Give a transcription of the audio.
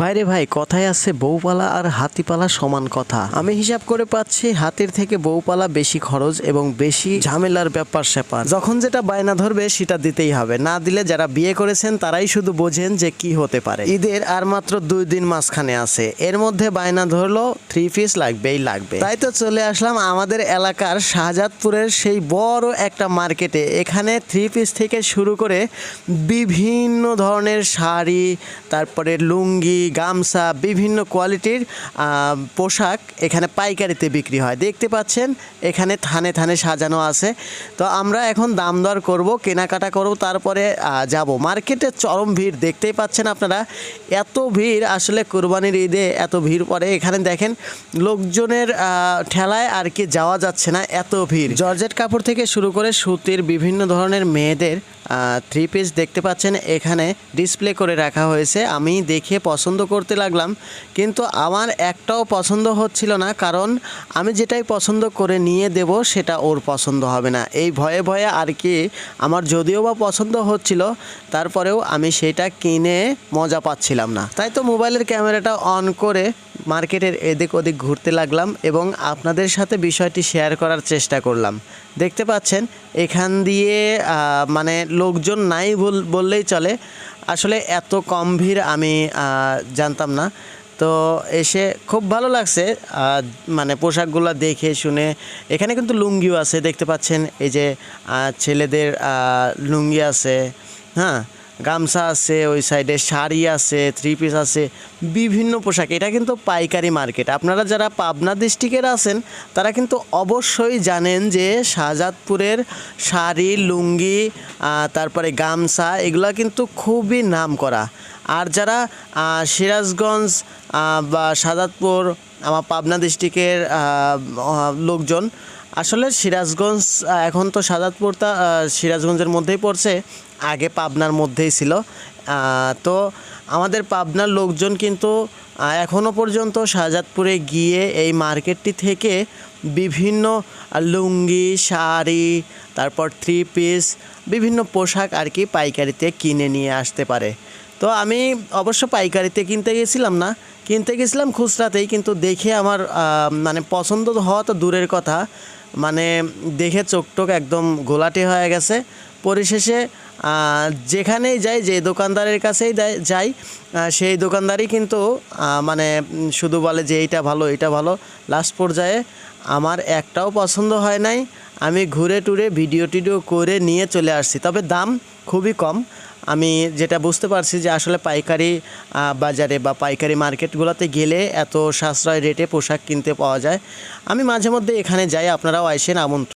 বাইরে ভাই, কথায় আছে বউপালা আর হাতিপালা সমান কথা। আমি হিসাব করে পাচ্ছি হাতির থেকে বউপালা বেশি খরচ এবং বেশি ঝামেলার ব্যাপার স্যাপার। যখন যেটা বায়না ধরবে সেটা দিতেই হবে। না দিলে যারা বিয়ে করেছেন তারাই শুধু বোঝেন যে কি হতে পারে। ঈদের আর মাত্র দুই দিন মাঝখানে আছে। এর মধ্যে বায়না ধরলো থ্রি পিস লাগবেই লাগবে। তাই তো চলে আসলাম আমাদের এলাকার শাহজাদপুরের সেই বড় একটা মার্কেটে। এখানে থ্রি পিস থেকে শুরু করে বিভিন্ন ধরনের শাড়ি, তারপরে লুঙ্গি গামছা, বিভিন্ন কোয়ালিটির পোশাক এখানে পাইকারিতে বিক্রি হয়। দেখতে পাচ্ছেন, এখানে থানে থানে সাজানো আছে। তো আমরা এখন দাম দর করব, কেনাকাটা করব, তারপরে যাব। মার্কেটে চরম ভিড়, দেখতেই পাচ্ছেন আপনারা। এত ভিড় আসলে কোরবানির ঈদে এত ভিড় পড়ে। এখানে দেখেন, লোকজনের ঠেলায় আর কি যাওয়া যাচ্ছে না, এত ভিড়। জর্জেট কাপড় থেকে শুরু করে সুতির বিভিন্ন ধরনের মেয়েদের থ্রি পিস দেখতে পাচ্ছেন, এখানে ডিসপ্লে করে রাখা হয়েছে। আমি দেখে পছন্দ করতে লাগলাম, কিন্তু আমার একটাও পছন্দ হচ্ছিল না, কারণ আমি যেটাই পছন্দ করে নিয়ে দেব, সেটা ওর পছন্দ হবে না। এই ভয়ে ভয়ে আর কি আমার যদিও বা পছন্দ হচ্ছিল, তারপরেও আমি সেটা কিনে মজা পাচ্ছিলাম না। তাই তো মোবাইলের ক্যামেরাটা অন করে মার্কেটের এদিক ওদিক ঘুরতে লাগলাম এবং আপনাদের সাথে বিষয়টি শেয়ার করার চেষ্টা করলাম। দেখতে পাচ্ছেন, এখান দিয়ে মানে লোকজন নাই বললেই চলে। আসলে এত কম ভিড় আমি জানতাম না। তো এসে খুব ভালো লাগছে মানে পোশাকগুলো দেখে শুনে। এখানে কিন্তু লুঙ্গিও আছে, দেখতে পাচ্ছেন। এই যে ছেলেদের লুঙ্গি আছে হ্যাঁ? গামছা আছে, ওই সাইডে শাড়ি আছে থ্রি পিস আছে, বিভিন্ন পোশাক। এটা কিন্তু পাইকারি মার্কেট। আপনারা যারা পাবনা ডিস্ট্রিক্টের আছেন, তারা কিন্তু অবশ্যই জানেন যে শাহজাদপুরের শাড়ি, লুঙ্গি তারপরে গামছা, এগুলো কিন্তু খুবই নাম করা আর যারা সিরাজগঞ্জ বা শাহজাদপুর আমার পাবনা ডিস্ট্রিক্টের লোকজন। আসলে সিরাজগঞ্জ এখন তো আহ, সিরাজগঞ্জের মধ্যেই পড়ছে আগে পাবনার মধ্যেই ছিল। তো আমাদের পাবনার লোকজন কিন্তু এখনও পর্যন্ত শাহজাদপুরে গিয়ে এই মার্কেটটি থেকে বিভিন্ন লুঙ্গি শাড়ি তারপর থ্রি পিস বিভিন্ন পোশাক আর কি পাইকারিতে কিনে নিয়ে আসতে পারে। তো আমি অবশ্য পাইকারিতে কিনতে গেছিলাম না। কিনতে গেছিলাম খুচরাতেই কিন্তু দেখে আমার মানে পছন্দ হওয়া তো দূরের কথা। মানে দেখে চোখ টোক একদম গোলাটে হয়ে গেছে। পরিশেষে যেখানেই যাই, যে দোকানদারের কাছেই যাই সেই দোকানদারই কিন্তু মানে শুধু বলে যে এইটা ভালো এটা ভালো। লাস্ট পর্যায়ে আমার একটাও পছন্দ হয় নাই। আমি ঘুরে টুরে ভিডিও টিডিও করে নিয়ে চলে আসছি। তবে দাম খুবই কম। আমি যেটা বুঝতে পারছি যে আসলে পাইকারি বাজারে বা পাইকারি মার্কেটগুলোতে গেলে এত সাশ্রয় রেটে পোশাক কিনতে পাওয়া যায়। আমি মাঝে মধ্যে এখানে যাই, আপনারাও আসেন আমন্ত্রণ।